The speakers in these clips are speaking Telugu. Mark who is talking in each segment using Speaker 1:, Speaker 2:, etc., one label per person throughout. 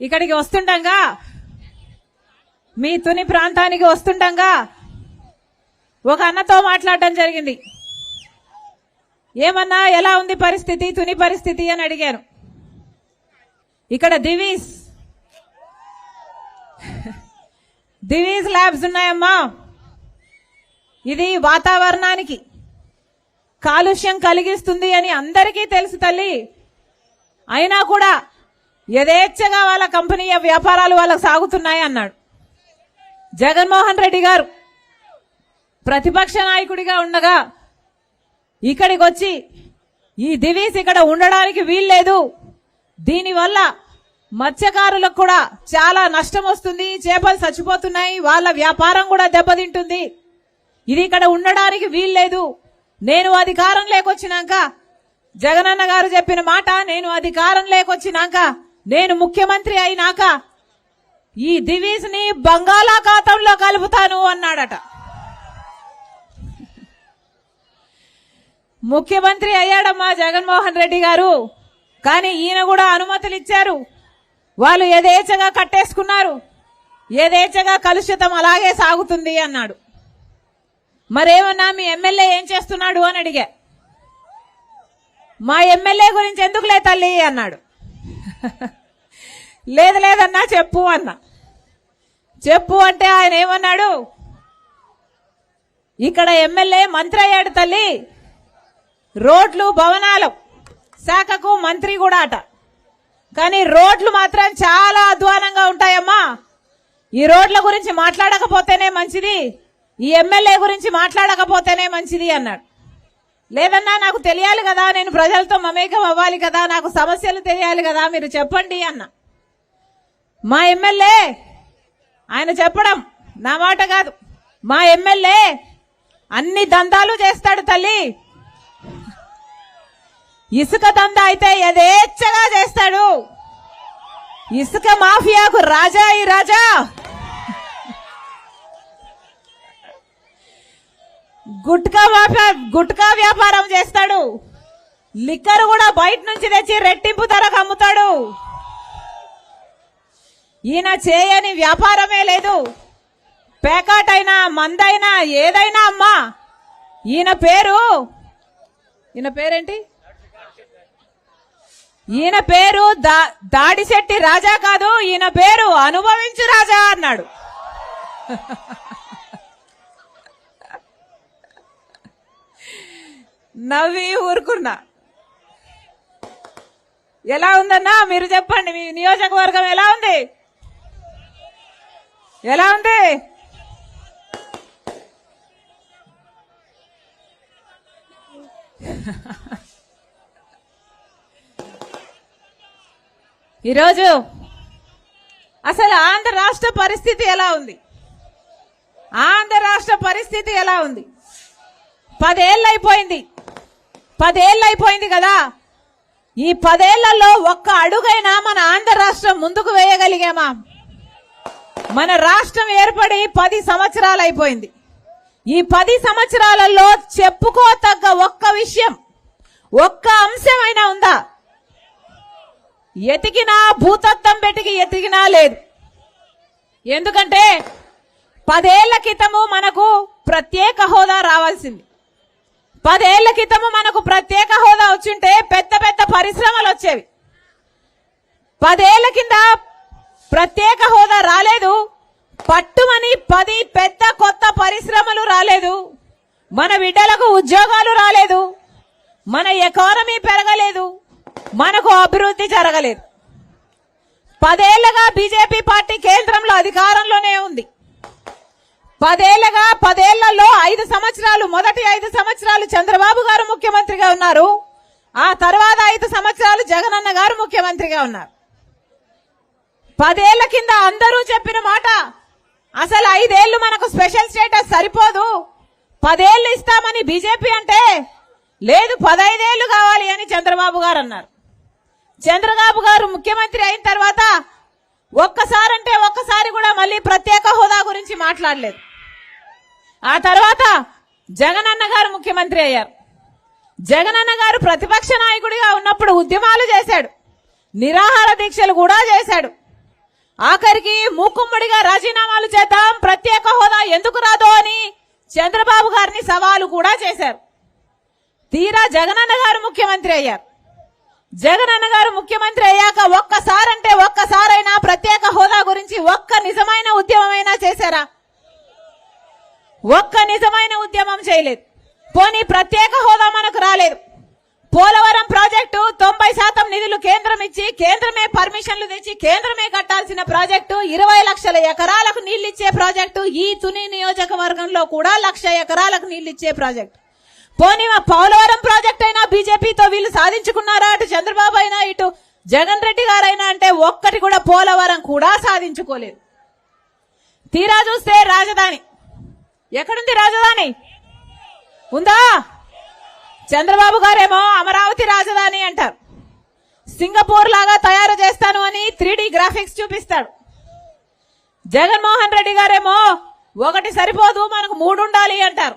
Speaker 1: ఇక్కడికి వస్తుండగా మీ తుని ప్రాంతానికి వస్తుండగా ఒక అన్నతో మాట్లాడటం జరిగింది. ఏమన్నా ఎలా ఉంది పరిస్థితి తుని పరిస్థితి అని అడిగాను. ఇక్కడ దివీస్ దివీస్ ల్యాబ్స్ ఉన్నాయమ్మా. ఇది వాతావరణానికి కాలుష్యం కలిగిస్తుంది అని అందరికీ తెలుసు తల్లి. అయినా కూడా యథేచ్ఛగా వాళ్ళ కంపెనీ వ్యాపారాలు వాళ్ళకు సాగుతున్నాయి అన్నాడు. జగన్మోహన్ రెడ్డి గారు ప్రతిపక్ష నాయకుడిగా ఉండగా ఇక్కడికి వచ్చి ఈ దివీస్ ఇక్కడ ఉండడానికి వీల్లేదు. దీనివల్ల మత్స్యకారులకు కూడా చాలా నష్టం వస్తుంది. చేపలు చచ్చిపోతున్నాయి. వాళ్ళ వ్యాపారం కూడా దెబ్బతింటుంది. ఇది ఇక్కడ ఉండడానికి వీల్లేదు. నేను అధికారం లేకొచ్చినాక జగనన్న గారు చెప్పిన మాట నేను అధికారం లేకొచ్చినాక నేను ముఖ్యమంత్రి అయినాక ఈ దివీస్ని బంగాళాఖాతంలో కలుపుతాను అన్నాడట. ముఖ్యమంత్రి అయ్యాడమ్మా జగన్మోహన్ రెడ్డి గారు. కానీ ఈయన కూడా అనుమతులు ఇచ్చారు. వాళ్ళు యథేచ్ఛగా కట్టేసుకున్నారు. యథేచ్ఛగా కలుషితం అలాగే సాగుతుంది అన్నాడు. మరేమన్నా మీ ఎమ్మెల్యే ఏం చేస్తున్నాడు అని అడిగా. మా ఎమ్మెల్యే గురించి ఎందుకులే తల్లి అన్నాడు. లేదు లేదన్నా చెప్పు అన్నా. చెప్పు అంటే ఆయన ఏమన్నాడు? ఇక్కడ ఎమ్మెల్యే మంత్రి అయ్యాడు తల్లి. రోడ్లు భవనాలు. శాఖకు మంత్రి కూడా అట. కానీ రోడ్లు మాత్రం చాలా అధ్వానంగా ఉంటాయమ్మా. ఈ రోడ్ల గురించి మాట్లాడకపోతేనే మంచిది. ఈ ఎమ్మెల్యే గురించి మాట్లాడకపోతేనే మంచిది అన్నాడు. లేదన్నా నాకు తెలియాలి కదా నేను ప్రజలతో మమేకం అవ్వాలి కదా నాకు సమస్యలు తెలియాలి కదా మీరు చెప్పండి అన్న. మా ఎమ్మెల్యే ఆయన చెప్పడం నా మాట కాదు. మా ఎమ్మెల్యే అన్ని దందాలు చేస్తాడు తల్లి. ఇసుక దందా అయితే యథేచ్ఛగా చేస్తాడు. ఇసుక మాఫియాకు రాజా ఈ రాజా. గుట్కా వ్యాపారం గుట్కా వ్యాపారం చేస్తాడు. లిక్కర్ కూడా బయట నుంచి తెచ్చి రెట్టింపు ధరకు అమ్ముతాడు. ఈయన చేయని వ్యాపారమే లేదు. పేకాటైనా మందైనా ఏదైనా అమ్మా. ఈయన పేరు ఈయన పేరేంటి? ఈయన పేరు దా- దాడిశెట్టి రాజా కాదు ఈయన పేరు అనుభవించు రాజా అన్నాడు. నవ్వి ఊరుకున్నా. ఎలా ఉందన్నా? మీరు చెప్పండి మీ నియోజకవర్గం ఎలా ఉంది? ఎలా ఉంది? ఈరోజు అసలు ఆంధ్ర రాష్ట్ర పరిస్థితి ఎలా ఉంది? ఆంధ్ర రాష్ట్ర పరిస్థితి ఎలా ఉంది? పదేళ్ళు అయిపోయింది పదేళ్ళు అయిపోయింది కదా. ఈ పదేళ్ళలో ఒక్క అడుగైనా మన ఆంధ్ర రాష్ట్రం ముందుకు వేయగలిగామా? మన రాష్ట్రం ఏర్పడి పది సంవత్సరాలు అయిపోయింది ఈ పది సంవత్సరాలలో చెప్పుకోతగ్గ ఒక్క విషయం ఒక్క అంశమైనా ఉందా? ఎతికినా భూతత్వం పెట్టికి ఎతికినా లేదు. ఎందుకంటే పదేళ్ళ క్రితము మనకు ప్రత్యేక హోదా రావాల్సింది. పదేళ్ళ క్రితము మనకు ప్రత్యేక హోదా వచ్చింటే పెద్ద పెద్ద పరిశ్రమలు వచ్చేవి. పదేళ్ళ కింద ప్రత్యేక హోదా రాలేదు. పట్టుమని పది పెద్ద కొత్త పరిశ్రమలు రాలేదు. మన బిడ్డలకు ఉద్యోగాలు రాలేదు. మన ఎకానమీ పెరగలేదు. మనకు అభివృద్ధి జరగలేదు. పదేళ్ళుగా బీజేపీ పార్టీ కేంద్రంలో అధికారంలోనే ఉంది. పదేళ్ళగా పదేళ్ళలో ఐదు సంవత్సరాలు మొదటి ఐదు సంవత్సరాలు చంద్రబాబు గారు ముఖ్యమంత్రిగా ఉన్నారు. ఆ తర్వాత ఐదు సంవత్సరాలు జగనన్న గారు ముఖ్యమంత్రిగా ఉన్నారు. పదేళ్ళ కింద అందరూ చెప్పిన మాట అసలు ఐదేళ్ళు మనకు స్పెషల్ స్టేటస్ సరిపోదు. పదేళ్ళు ఇస్తామని బీజేపీ అంటే లేదు పదైదేళ్ళు కావాలి అని చంద్రబాబు గారు అన్నారు. చంద్రబాబు గారు ముఖ్యమంత్రి అయిన తర్వాత ఒక్కసారంటే ఒక్కసారి కూడా మళ్ళీ ప్రత్యేక హోదా గురించి మాట్లాడలేదు. ఆ తర్వాత జగనన్న గారు ముఖ్యమంత్రి అయ్యారు. జగనన్న గారు ప్రతిపక్ష నాయకుడిగా ఉన్నప్పుడు ఉద్యమాలు చేశాడు. నిరాహార దీక్షలు కూడా చేశాడు. ఆఖరికి మూకుమ్మడిగా రాజీనామాలు చేద్దాం ప్రత్యేక హోదా ఎందుకు రాదో అని చంద్రబాబు గారిని సవాలు కూడా చేశారు. తీరా జగనన్న గారు ముఖ్యమంత్రి అయ్యారు. జగనన్న గారు ముఖ్యమంత్రి అయ్యాక ఒక్కసారంటే ఒక్కసారైనా ప్రత్యేక హోదా గురించి ఒక్క నిజమైన ఉద్యమమైనా చేశారా? ఒక్క నిజమైన ఉద్యమం చేయలేదు. పోనీ ప్రత్యేక హోదా మనకు రాలేదు. పోలవరం ప్రాజెక్టు తొంభై శాతం నిధులు కేంద్రం ఇచ్చి కేంద్రమే పర్మిషన్లు తెచ్చి కేంద్రమే కట్టాల్సిన ప్రాజెక్టు ఇరవై లక్షల ఎకరాలకు నీళ్ళిచ్చే ప్రాజెక్టు ఈ తుని నియోజకవర్గంలో కూడా లక్ష ఎకరాలకు నీళ్ళిచ్చే ప్రాజెక్టు. పోనీ మా పోలవరం ప్రాజెక్ట్ అయినా బీజేపీతో వీళ్ళు సాధించుకున్నారా అటు చంద్రబాబు అయినా ఇటు జగన్ రెడ్డి గారైనా అంటే ఒక్కటి కూడా పోలవరం కూడా సాధించుకోలేదు. తీరా చూస్తే రాజధాని. ఎక్కడుంది రాజధాని? ఉందా? చంద్రబాబు గారేమో అమరావతి రాజధాని అంటారు. సింగపూర్ లాగా తయారు చేస్తాను అని త్రీ గ్రాఫిక్స్ చూపిస్తాడు. జగన్మోహన్ రెడ్డి గారేమో ఒకటి సరిపోదు మనకు మూడు ఉండాలి అంటారు.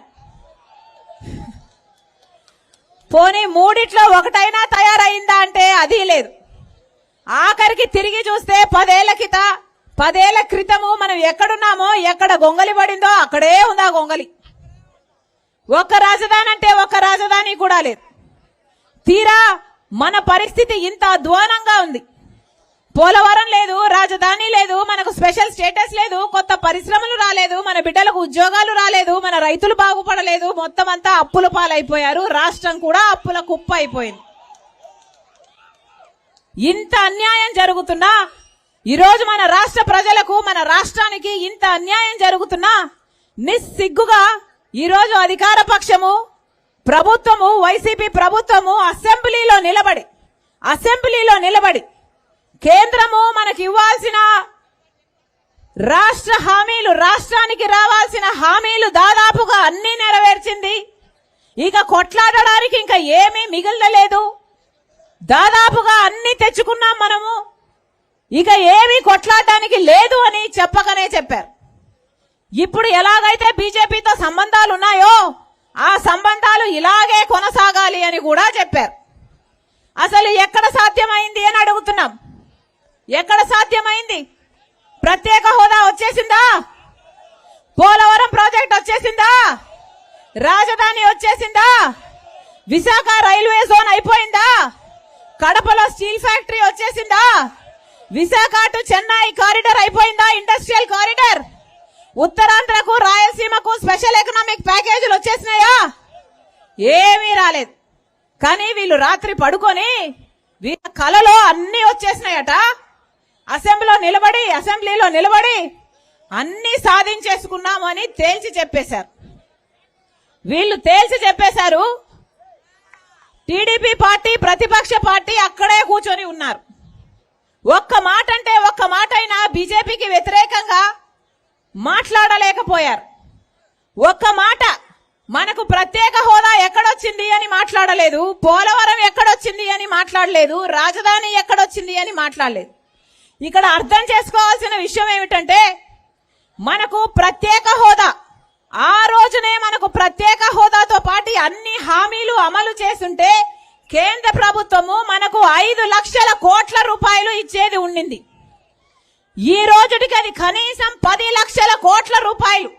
Speaker 1: పోనీ మూడిట్లో ఒకటైనా తయారైందా అంటే అది లేదు. ఆఖరికి తిరిగి చూస్తే పదేళ్ళ కిత పదేళ్ళ క్రితము మనం ఎక్కడున్నామో ఎక్కడ గొంగలి పడిందో అక్కడే ఉందా గొంగలి. ఒక్క రాజధాని అంటే ఒక్క రాజధాని కూడా లేదు. తీరా మన పరిస్థితి ఇంత అధ్వానంగా ఉంది. పోలవరం లేదు రాజధాని లేదు మనకు స్పెషల్ స్టేటస్ లేదు కొత్త పరిశ్రమలు రాలేదు మన బిడ్డలకు ఉద్యోగాలు రాలేదు మన రైతులు బాగుపడలేదు మొత్తం అంతా అప్పుల పాలైపోయారు రాష్ట్రం కూడా అప్పుల కుప్ప అయిపోయింది ఇంత అన్యాయం జరుగుతున్నా ఈరోజు మన రాష్ట్ర ప్రజలకు మన రాష్ట్రానికి ఇంత అన్యాయం జరుగుతున్నా నిస్సిగ్గుగా ఈరోజు అధికార పక్షము ప్రభుత్వము వైసీపీ ప్రభుత్వము అసెంబ్లీలో నిలబడి అసెంబ్లీలో నిలబడి కేంద్రము మనకి ఇవ్వాల్సిన రాష్ట్ర హామీలు రాష్ట్రానికి రావాల్సిన హామీలు దాదాపుగా అన్ని నెరవేర్చింది. ఇక కొట్లాడడానికి ఇంకా ఏమీ మిగిలలేదు దాదాపుగా అన్ని తెచ్చుకున్నాం మనము. ఇక ఏమీ కొట్లాడటానికి లేదు అని చెప్పకనే చెప్పారు. ఇప్పుడు ఎలాగైతే బీజేపీతో సంబంధాలు ఉన్నాయో ఆ సంబంధాలు ఇలాగే కొనసాగాలి అని కూడా చెప్పారు. అసలు ఎక్కడ సాధ్యమైంది అని అడుగుతున్నాం. ఎక్కడ సాధ్యమైంది? ప్రత్యేక హోదా వచ్చేసిందా? పోలవరం ప్రాజెక్ట్ వచ్చేసిందా? రాజధాని వచ్చేసిందా? విశాఖ రైల్వే జోన్ అయిపోయిందా? కడపలో స్టీల్ ఫ్యాక్టరీ వచ్చేసిందా? విశాఖ టు చెన్నై కారిడార్ అయిపోయిందా? Industrial corridor? ఉత్తరాంధ్రకు రాయలసీమకు స్పెషల్ ఎకనామిక్ ప్యాకేజీలు వచ్చేసినాయా? ఏమీ రాలేదు. కానీ వీళ్ళు రాత్రి పడుకొని వీళ్ళ కలలో అన్ని వచ్చేసినాయట. అసెంబ్లీలో నిలబడి అసెంబ్లీలో నిలబడి అన్ని సాధించేసుకున్నామని తేల్చి చెప్పేశారు. వీళ్ళు తేల్చి చెప్పేశారు టీడీపీ పార్టీ ప్రతిపక్ష పార్టీ అక్కడే కూర్చొని ఉన్నారు. ఒక్క మాట అంటే ఒక్క మాట అయినా బీజేపీకి వ్యతిరేకంగా మాట్లాడలేకపోయారు. ఒక్క మాట మనకు ప్రత్యేక హోదా ఎక్కడొచ్చింది అని మాట్లాడలేదు పోలవరం ఎక్కడొచ్చింది అని మాట్లాడలేదు రాజధాని ఎక్కడొచ్చింది అని మాట్లాడలేదు. ఇక్కడ అర్థం చేసుకోవాల్సిన విషయం ఏమిటంటే మనకు ప్రత్యేక హోదా ఆ రోజునే మనకు ప్రత్యేక హోదాతో పాటు అన్ని హామీలు అమలు చేస్తుంటే కేంద్ర ప్రభుత్వము మనకు ఐదు లక్షల కోట్ల రూపాయలు ఇచ్చేది ఉండింది. ఈ రోజుటికి అది కనీసం పది లక్షల కోట్ల రూపాయలు.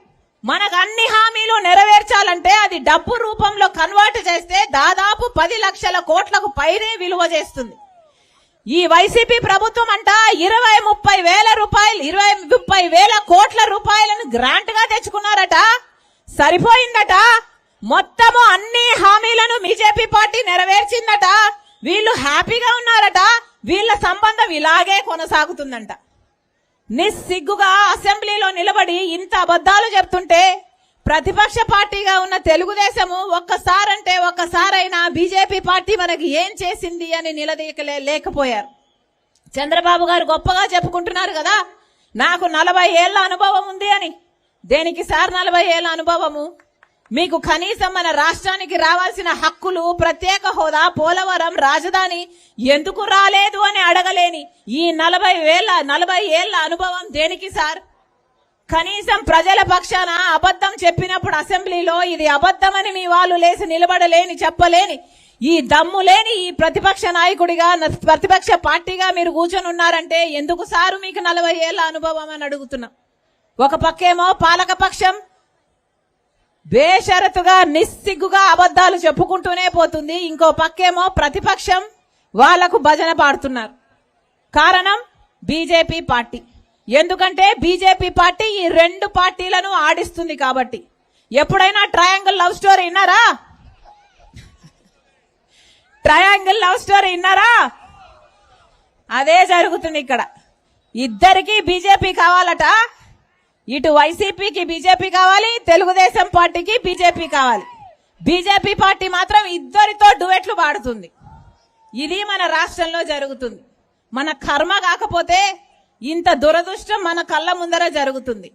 Speaker 1: మనకు అన్ని హామీలు నెరవేర్చాలంటే అది డబ్బు రూపంలో కన్వర్ట్ చేస్తే దాదాపు పది లక్షల కోట్లకు పైనే విలువ చేస్తుంది. ఈ వైసీపీ ప్రభుత్వం అంట ఇరవై ముప్పై వేల రూపాయలు ఇరవై ముప్పై వేల కోట్ల రూపాయలను గ్రాంట్గా తెచ్చుకున్నారట. సరిపోయిందట. మొత్తము అన్ని హామీలను బీజేపీ పార్టీ నెరవేర్చిందట. వీళ్ళు హ్యాపీగా ఉన్నారట. వీళ్ళ సంబంధం ఇలాగే కొనసాగుతుందంట. నిస్సిగ్గుగా అసెంబ్లీలో నిలబడి ఇంత అబద్ధాలు చెప్తుంటే ప్రతిపక్ష పార్టీగా ఉన్న తెలుగుదేశము ఒక్కసారంటే ఒక్కసారైనా బీజేపీ పార్టీ మనకి ఏం చేసింది అని నిలదీయకలే లేకపోయారు. చంద్రబాబు గారు గొప్పగా చెప్పుకుంటున్నారు కదా. నాకు నలభై ఏళ్ళ అనుభవం ఉంది అని. దేనికి సార్ నలభై ఏళ్ళ అనుభవము? మీకు కనీసం మన రాష్ట్రానికి రావాల్సిన హక్కులు ప్రత్యేక హోదా పోలవరం రాజధాని ఎందుకు రాలేదు అని అడగలేని ఈ నలభై వేల నలభై ఏళ్ళ అనుభవం దేనికి సార్? కనీసం ప్రజల పక్షాన అబద్ధం చెప్పినప్పుడు అసెంబ్లీలో ఇది అబద్ధమని మీ వాళ్ళు లేచి నిలబడలేని చెప్పలేని ఈ దమ్ము లేని ఈ ప్రతిపక్ష నాయకుడిగా ప్రతిపక్ష పార్టీగా మీరు కూర్చొని ఉన్నారంటే ఎందుకు సారు మీకు నలభై ఏళ్ళ అనుభవం అని అడుగుతున్నా? ఒక పక్కేమో పాలక పక్షం బేషరతుగా నిస్సిగ్గుగా అబద్ధాలు చెప్పుకుంటూనే పోతుంది. ఇంకో పక్కేమో ప్రతిపక్షం వాళ్ళకు భజన పాడుతున్నారు. కారణం బీజేపీ పార్టీ. ఎందుకంటే బీజేపీ పార్టీ ఈ రెండు పార్టీలను ఆడిస్తుంది కాబట్టి. ఎప్పుడైనా ట్రయాంగిల్ లవ్ స్టోరీ విన్నారా? ట్రయాంగిల్ లవ్ స్టోరీ విన్నారా? అదే జరుగుతుంది ఇక్కడ. ఇద్దరికి బీజేపీ కావాలట. ఇటు వైసీపీకి బీజేపీ కావాలి తెలుగుదేశం పార్టీకి బీజేపీ కావాలి. బీజేపీ పార్టీ మాత్రం ఇద్దరితో డువెట్లు పాడుతుంది. ఇది మన రాష్ట్రంలో జరుగుతుంది. మన కర్మ కాకపోతే ఇంత దురదృష్టం మన కళ్ళ ముందర జరుగుతుంది.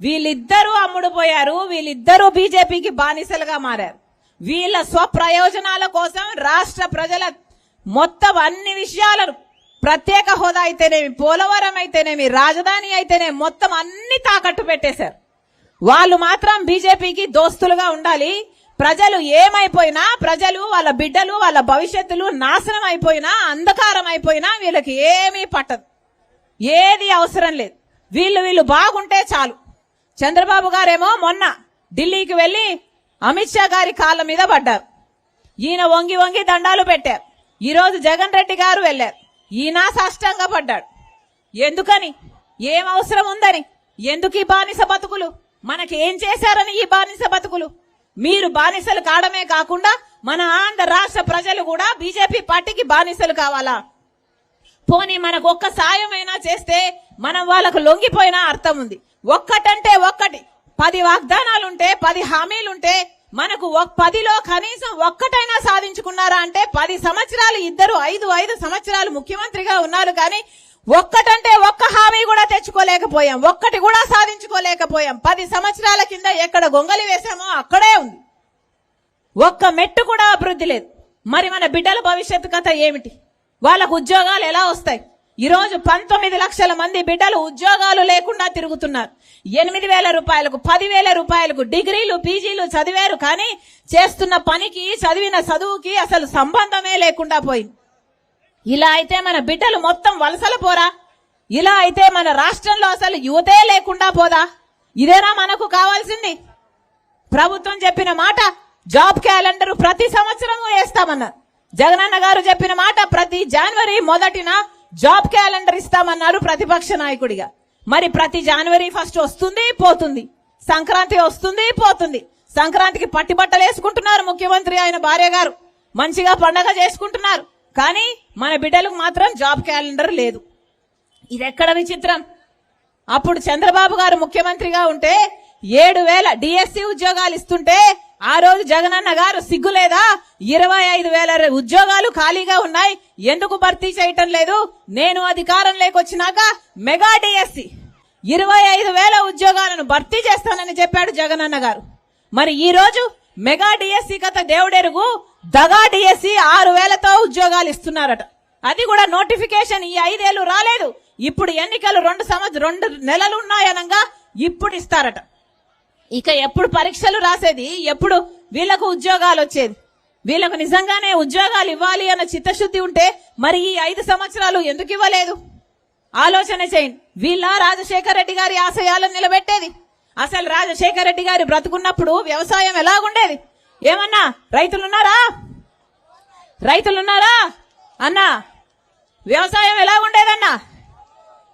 Speaker 1: వీళ్ళిద్దరూ అమ్ముడుపోయారు వీళ్ళిద్దరూ బీజేపీకి బానిసలుగా మారారు. వీళ్ళ స్వప్రయోజనాల కోసం రాష్ట్ర ప్రజల మొత్తం అన్ని విషయాలను ప్రత్యేక హోదా అయితేనేమి పోలవరం అయితేనేమి రాజధాని అయితేనేమి మొత్తం అన్ని తాకట్టు పెట్టేశారు. వాళ్ళు మాత్రం బీజేపీకి దోస్తులుగా ఉండాలి. ప్రజలు ఏమైపోయినా ప్రజలు వాళ్ళ బిడ్డలు వాళ్ళ భవిష్యత్తులు నాశనం అయిపోయినా అంధకారం అయిపోయినా వీళ్ళకి ఏమీ పట్టదు. ఏది అవసరం లేదు. వీళ్ళు వీళ్ళు బాగుంటే చాలు. చంద్రబాబు గారేమో మొన్న ఢిల్లీకి వెళ్ళి అమిత్ షా గారి కాళ్ళ మీద పడ్డారు. ఈయన వంగి వంగి దండాలు పెట్టారు. ఈరోజు జగన్ రెడ్డి గారు వెళ్ళారు. ఈయన సాష్టంగా పడ్డాడు. ఎందుకని? ఏం అవసరం ఉందని? ఎందుకు ఈ బానిస బతుకులు? మనకి ఏం చేశారని ఈ బానిస బతుకులు? మీరు బానిసలు కావడమే కాకుండా మన ఆంధ్ర రాష్ట్ర ప్రజలు కూడా బీజేపీ పార్టీకి బానిసలు కావాలా? పోనీ మనకు ఒక్క సాయమైనా చేస్తే మనం వాళ్ళకు లొంగిపోయినా అర్థం ఉంది. ఒక్కటంటే ఒక్కటి. పది వాగ్దానాలుంటే పది హామీలుంటే మనకు పదిలో కనీసం ఒక్కటైనా సాధించుకున్నారా అంటే పది సంవత్సరాలు ఇద్దరు ఐదు ఐదు సంవత్సరాలు ముఖ్యమంత్రిగా ఉన్నారు కానీ ఒక్కటంటే ఒక్క హామీ కూడా తెచ్చుకోలేకపోయాం. ఒక్కటి కూడా సాధించుకోలేకపోయాం. పది సంవత్సరాల కింద ఎక్కడ గొంగలి వేశామో అక్కడే ఉంది. ఒక్క మెట్టు కూడా అభివృద్ధి లేదు. మరి మన బిడ్డల భవిష్యత్తు కథ ఏమిటి? వాళ్ళకు ఉద్యోగాలు ఎలా వస్తాయి? ఈరోజు పంతొమ్మిది లక్షల మంది బిడ్డలు ఉద్యోగాలు లేకుండా తిరుగుతున్నారు. ఎనిమిది వేల రూపాయలకు పదివేల రూపాయలకు డిగ్రీలు పీజీలు చదివారు కానీ చేస్తున్న పనికి చదివిన చదువుకి అసలు సంబంధమే లేకుండా పోయింది. ఇలా అయితే మన బిడ్డలు మొత్తం వలసల పోరా? ఇలా అయితే మన రాష్ట్రంలో అసలు యువతే లేకుండా పోదా? ఇదేనా మనకు కావాల్సింది? ప్రభుత్వం చెప్పిన మాట జాబ్ క్యాలెండర్ ప్రతి సంవత్సరం వేస్తామన్నారు. జగనన్న గారు చెప్పిన మాట ప్రతి జనవరి మొదటిన జాబ్ క్యాలెండర్ ఇస్తామన్నారు ప్రతిపక్ష నాయకుడిగా. మరి ప్రతి జనవరి ఫస్ట్ వస్తుంది పోతుంది. సంక్రాంతి వస్తుంది పోతుంది. సంక్రాంతికి పట్టి బట్టలు వేసుకుంటున్నారు ముఖ్యమంత్రి ఆయన భార్య గారు. మంచిగా పండగ చేసుకుంటున్నారు. కానీ మన బిడ్డలకు మాత్రం జాబ్ క్యాలెండర్ లేదు. ఇది ఎక్కడ విచిత్రం? అప్పుడు చంద్రబాబు గారు ముఖ్యమంత్రిగా ఉంటే ఏడు వేల డిఎస్సి ఉద్యోగాలు ఇస్తుంటే ఆ రోజు జగనన్న గారు సిగ్గు లేదా? ఇరవై ఐదు వేల ఉద్యోగాలు ఖాళీగా ఉన్నాయి. ఎందుకు భర్తీ చేయటం లేదు? నేను అధికారం లేకొచ్చినాక మెగా డిఎస్సి ఇరవై ఐదు వేల ఉద్యోగాలను భర్తీ చేస్తానని చెప్పాడు జగనన్న గారు. మరి ఈ రోజు మెగా డిఎస్సి కథ దేవుడెరుగు దగా డిఎస్సి ఆరు వేలతో ఉద్యోగాలు ఇస్తున్నారట. అది కూడా నోటిఫికేషన్ ఈ ఐదేళ్ళు రాలేదు. ఇప్పుడు ఎన్నికలు రెండు సంవత్సరం రెండు నెలలు ఉన్నాయనగా ఇప్పుడు ఇస్తారట. ఇక ఎప్పుడు పరీక్షలు రాసేది ఎప్పుడు వీళ్ళకు ఉద్యోగాలు వచ్చేది. వీళ్ళకు నిజంగానే ఉద్యోగాలు ఇవ్వాలి అన్న చిత్తశుద్ధి ఉంటే మరి ఈ ఐదు సంవత్సరాలు ఎందుకు ఇవ్వలేదు? ఆలోచన చేయండి. వీళ్ళ రాజశేఖర రెడ్డి గారి ఆశయాలను నిలబెట్టేది. అసలు రాజశేఖర రెడ్డి గారి బ్రతుకున్నప్పుడు వ్యవసాయం ఎలాగుండేది? ఏమన్నా రైతులున్నారా? రైతులున్నారా? అన్నా వ్యవసాయం ఎలాగుండేదన్నా?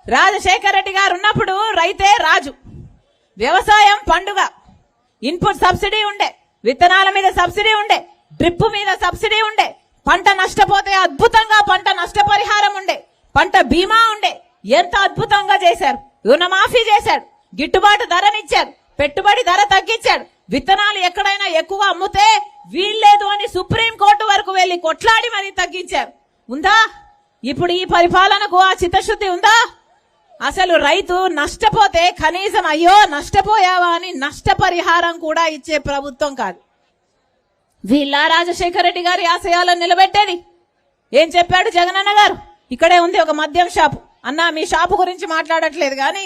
Speaker 1: రాజశేఖర రెడ్డి గారు ఉన్నప్పుడు రైతే రాజు. వ్యవసాయం పండుగ. ఇన్పుట్ సబ్సిడీ ఉండే. విత్తనాల మీద సబ్సిడీ ఉండే. డ్రిప్ మీద సబ్సిడీ ఉండే. పంట నష్టపోతే అద్భుతంగా పంట నష్టపరిహారం ఉండే. పంట బీమా ఉండే. ఎంత అద్భుతంగా చేశారు. రుణమాఫీ చేశాడు గిట్టుబాటు ధరనిచ్చారు. పెట్టుబడి ధర తగ్గించాడు విత్తనాలు ఎక్కడైనా ఎక్కువ అమ్ముతే వీల్లేదు అని సుప్రీం కోర్టు వరకు వెళ్ళి కొట్లాడి మరీ తగ్గించారు. ఉందా? ఇప్పుడు ఈ పరిపాలనకు ఆ చిత్తశుద్ధి ఉందా? అసలు రైతు నష్టపోతే కనీసం అయ్యో నష్టపోయావా అని నష్టపరిహారం కూడా ఇచ్చే ప్రభుత్వం కాదు. వీళ్ళ రాజశేఖర రెడ్డి గారి ఆశయాలను నిలబెట్టేది. ఏం చెప్పాడు జగనన్న గారు? ఇక్కడే ఉంది ఒక మద్యం షాపు. అన్న మీ షాపు గురించి మాట్లాడట్లేదు కానీ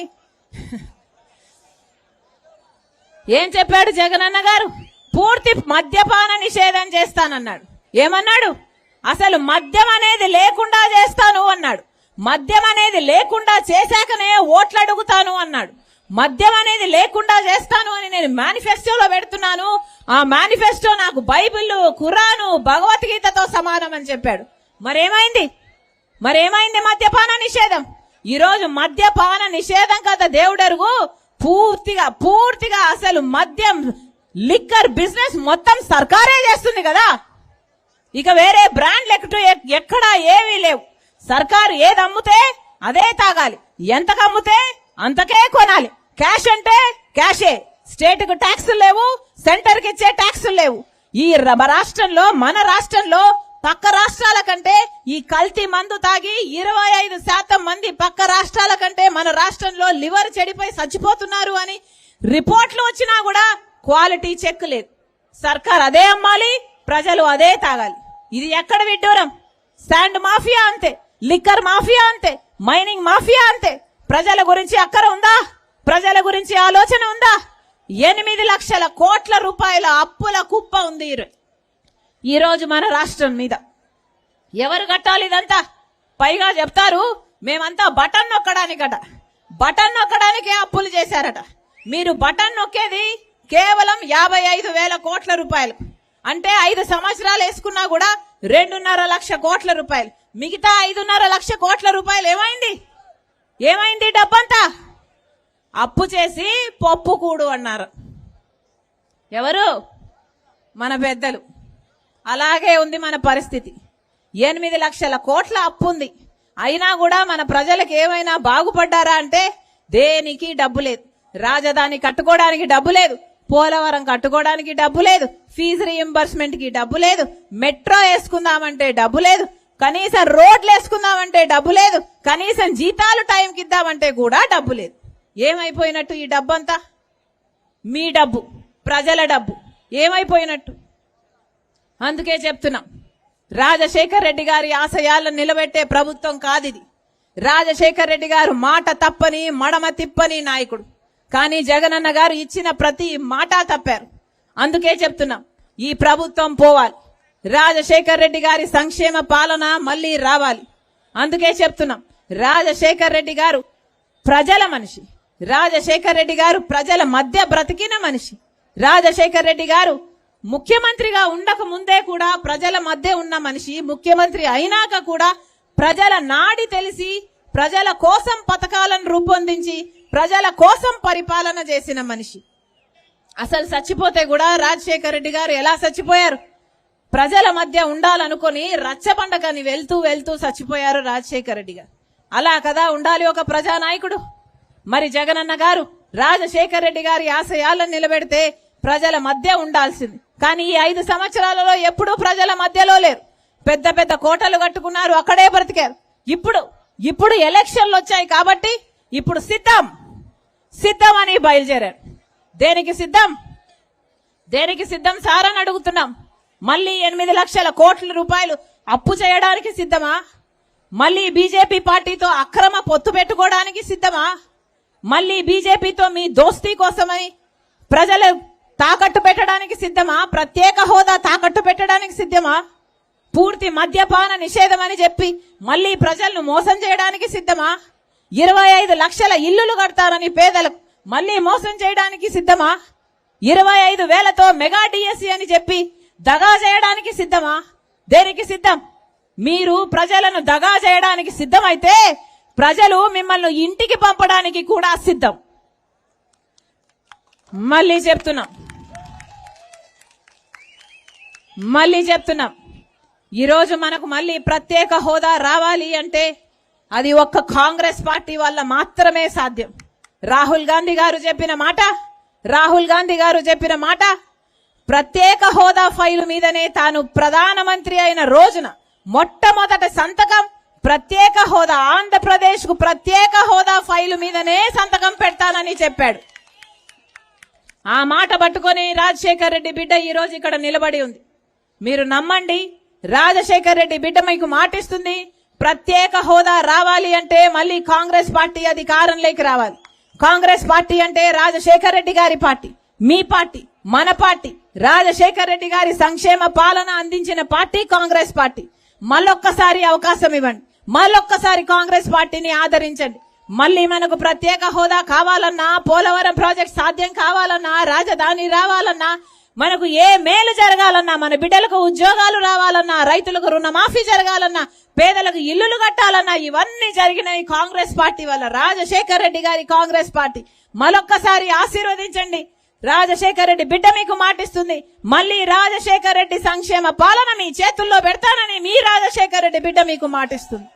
Speaker 1: ఏం చెప్పాడు జగనన్న గారు? పూర్తి మద్యపాన నిషేధం చేస్తానన్నాడు. ఏమన్నాడు? అసలు మద్యం అనేది లేకుండా చేస్తాను అన్నాడు. మద్యం అనేది లేకుండా చేశాకనే ఓట్లు అడుగుతాను అన్నాడు. మద్యం అనేది లేకుండా చేస్తాను అని నేను మేనిఫెస్టోలో పెడుతున్నాను. ఆ మేనిఫెస్టో నాకు బైబిల్ ఖురాను భగవద్గీతతో సమానం అని చెప్పాడు. మరేమైంది? మరేమైంది మద్యపాన నిషేధం? ఈరోజు మద్యపాన నిషేధం కదా దేవుడరుగు. పూర్తిగా పూర్తిగా అసలు మద్యం లిక్కర్ బిజినెస్ మొత్తం సర్కారే చేస్తుంది కదా. ఇక వేరే బ్రాండ్లు ఎక్కట ఎక్కడా ఏమీ లేవు. సర్కారు ఏది అమ్ముతే అదే తాగాలి. ఎంతకు అమ్ముతే అంతకే కొనాలి. క్యాష్ అంటే క్యాషే. స్టేట్కు ట్యాక్సులు లేవు సెంటర్కి ఇచ్చే ట్యాక్సులు లేవు. ఈ రాష్ట్రంలో మన రాష్ట్రంలో పక్క రాష్ట్రాల కంటే ఈ కల్తీ మందు తాగి ఇరవై ఐదు శాతం మంది పక్క రాష్ట్రాల కంటే మన రాష్ట్రంలో లివర్ చెడిపోయి చచ్చిపోతున్నారు అని రిపోర్ట్లు వచ్చినా కూడా క్వాలిటీ చెక్ లేదు. సర్కార్ అదే అమ్మాలి ప్రజలు అదే తాగాలి. ఇది ఎక్కడ విడ్డూరం? శాండ్ మాఫియా అంతే లిక్కర్ మాఫియా అంతే మైనింగ్ మాఫియా అంతే. ప్రజల గురించి అక్కర ఉందా? ప్రజల గురించి ఆలోచన ఉందా? ఎనిమిది లక్షల కోట్ల రూపాయల అప్పుల కుప్ప ఉంది ఈరోజు మన రాష్ట్రం మీద. ఎవరు కట్టాలి ఇదంతా? పైగా చెప్తారు మేమంతా బటన్ నొక్కడానికట బటన్ నొక్కడానికే అప్పులు చేశారట. మీరు బటన్ నొక్కేది కేవలం యాభై ఐదు వేల కోట్ల రూపాయలు. అంటే ఐదు సంవత్సరాలు వేసుకున్నా కూడా రెండున్నర లక్ష కోట్ల రూపాయలు. మిగతా ఐదున్నర లక్ష కోట్ల రూపాయలు ఏమైంది? ఏమైంది డబ్బంతా? అప్పు చేసి పప్పు కూడు అన్నారు. ఎవరు? మన పెద్దలు. అలాగే ఉంది మన పరిస్థితి. ఎనిమిది లక్షల కోట్ల అప్పు ఉంది అయినా కూడా మన ప్రజలకు ఏమైనా బాగుపడ్డారా అంటే దేనికి డబ్బు లేదు. రాజధాని కట్టుకోవడానికి డబ్బు లేదు. పోలవరం కట్టుకోవడానికి డబ్బు లేదు. ఫీజు రీఎంబర్స్మెంట్కి డబ్బు లేదు. మెట్రో వేసుకుందామంటే డబ్బు లేదు. కనీసం రోడ్లు వేసుకుందామంటే డబ్బు లేదు. కనీసం జీతాలు టైంకి ఇద్దామంటే కూడా డబ్బు లేదు. ఏమైపోయినట్టు ఈ డబ్బంతా? మీ డబ్బు ప్రజల డబ్బు. ఏమైపోయినట్టు? అందుకే చెప్తున్నాం. రాజశేఖర్ రెడ్డి గారి ఆశయాలను నిలబెట్టే ప్రభుత్వం కాదిది. రాజశేఖర్ రెడ్డి గారు మాట తప్పని మడమ తిప్పని నాయకుడు. కానీ జగనన్న గారు ఇచ్చిన ప్రతి మాట తప్పారు. అందుకే చెప్తున్నాం ఈ ప్రభుత్వం పోవాలి. రాజశేఖర్ రెడ్డి గారి సంక్షేమ పాలన మళ్ళీ రావాలి. అందుకే చెప్తున్నాం రాజశేఖర్ రెడ్డి గారు ప్రజల మనిషి. రాజశేఖర్ రెడ్డి గారు ప్రజల మధ్య బ్రతికిన మనిషి. రాజశేఖర్ రెడ్డి గారు ముఖ్యమంత్రిగా ఉండక ముందే కూడా ప్రజల మధ్య ఉన్న మనిషి ముఖ్యమంత్రి అయినాక కూడా ప్రజల నాడి తెలిసి ప్రజల కోసం పథకాలను రూపొందించి ప్రజల కోసం పరిపాలన చేసిన మనిషి. అసలు చచ్చిపోతే కూడా రాజశేఖర్ రెడ్డి గారు ఎలా చచ్చిపోయారు? ప్రజల మధ్య ఉండాలనుకుని రచ్చబండకని వెళ్తూ వెళ్తూ చచ్చిపోయారు రాజశేఖర రెడ్డి గారు. అలా కదా ఉండాలి ఒక ప్రజానాయకుడు. మరి జగనన్న గారు రాజశేఖర్ రెడ్డి గారి ఆశయాలను నిలబెడితే ప్రజల మధ్య ఉండాల్సింది. కానీ ఈ ఐదు సంవత్సరాలలో ఎప్పుడూ ప్రజల మధ్యలో లేరు. పెద్ద పెద్ద కోటలు కట్టుకున్నారు అక్కడే బ్రతికారు. ఇప్పుడు ఇప్పుడు ఎలక్షన్లు వచ్చాయి కాబట్టి ఇప్పుడు సిద్ధం. సిద్ధం అని బయలుదేరారు. దేనికి సిద్ధం? దేనికి సిద్ధం? సార్ అని అడుగుతున్నాం. మళ్ళీ ఎనిమిది లక్షల కోట్ల రూపాయలు అప్పు చేయడానికి సిద్ధమా? మళ్ళీ బీజేపీ పార్టీతో అక్రమ పొత్తు పెట్టుకోవడానికి సిద్ధమా? మళ్ళీ బీజేపీతో మీ దోస్తీ కోసమని ప్రజలు తాకట్టు పెట్టడానికి సిద్ధమా? ప్రత్యేక హోదా తాకట్టు పెట్టడానికి సిద్ధమా? పూర్తి మద్యపాన నిషేధం అని చెప్పి మళ్ళీ ప్రజలను మోసం చేయడానికి సిద్ధమా? ఇరవై ఐదు లక్షల ఇల్లులు కడతారని పేదలకు మళ్ళీ మోసం చేయడానికి సిద్ధమా? ఇరవై ఐదు వేలతో మెగా డిఎస్సి అని చెప్పి దగా చేయడానికి సిద్ధమా? దేనికి సిద్ధం? మీరు ప్రజలను దగా చేయడానికి సిద్ధమైతే ప్రజలు మిమ్మల్ని ఇంటికి పంపడానికి కూడా సిద్ధం. మళ్ళీ చెప్తున్నాం. మళ్ళీ చెప్తున్నాం. ఈరోజు మనకు మళ్ళీ ప్రత్యేక హోదా రావాలి అంటే అది ఒక్క కాంగ్రెస్ పార్టీ వల్ల మాత్రమే సాధ్యం. రాహుల్ గాంధీ గారు చెప్పిన మాట రాహుల్ గాంధీ గారు చెప్పిన మాట ప్రత్యేక హోదా ఫైలు మీదనే తాను ప్రధానమంత్రి అయిన రోజున మొట్టమొదట సంతకం ప్రత్యేక హోదా ఆంధ్రప్రదేశ్కు ప్రత్యేక హోదా ఫైలు మీదనే సంతకం పెడతానని చెప్పాడు. ఆ మాట పట్టుకొని రాజశేఖర్ రెడ్డి బిడ్డ ఈ రోజు ఇక్కడ నిలబడి ఉంది. మీరు నమ్మండి. రాజశేఖర్ రెడ్డి బిడ్డ మీకు మాటిస్తుంది. ప్రత్యేక హోదా రావాలి అంటే మళ్ళీ కాంగ్రెస్ పార్టీ అధికారంలోకి రావాలి. కాంగ్రెస్ పార్టీ అంటే రాజశేఖర్ రెడ్డి గారి పార్టీ మీ పార్టీ మన పార్టీ. రాజశేఖర్ రెడ్డి గారి సంక్షేమ పాలన అందించిన పార్టీ కాంగ్రెస్ పార్టీ. మళ్ళొక్కసారి అవకాశం ఇవ్వండి. మళ్ళొక్కసారి కాంగ్రెస్ పార్టీని ఆదరించండి. మళ్ళీ మనకు ప్రత్యేక హోదా కావాలన్నా పోలవరం ప్రాజెక్ట్ సాధ్యం కావాలన్నా రాజధాని రావాలన్నా మనకు ఏ మేలు జరగాలన్నా మన బిడ్డలకు ఉద్యోగాలు రావాలన్నా రైతులకు రుణమాఫీ జరగాలన్నా పేదలకు ఇల్లులు కట్టాలన్నా ఇవన్నీ జరిగినాయి కాంగ్రెస్ పార్టీ వల్ల. రాజశేఖర్ రెడ్డి గారి కాంగ్రెస్ పార్టీ. మరొక్కసారి ఆశీర్వదించండి. రాజశేఖర్ రెడ్డి బిడ్డ మీకు మాటిస్తుంది. మళ్ళీ రాజశేఖర్ రెడ్డి సంక్షేమ పాలన మీ చేతుల్లో పెడతానని మీ రాజశేఖర్ రెడ్డి బిడ్డ మీకు మాటిస్తుంది.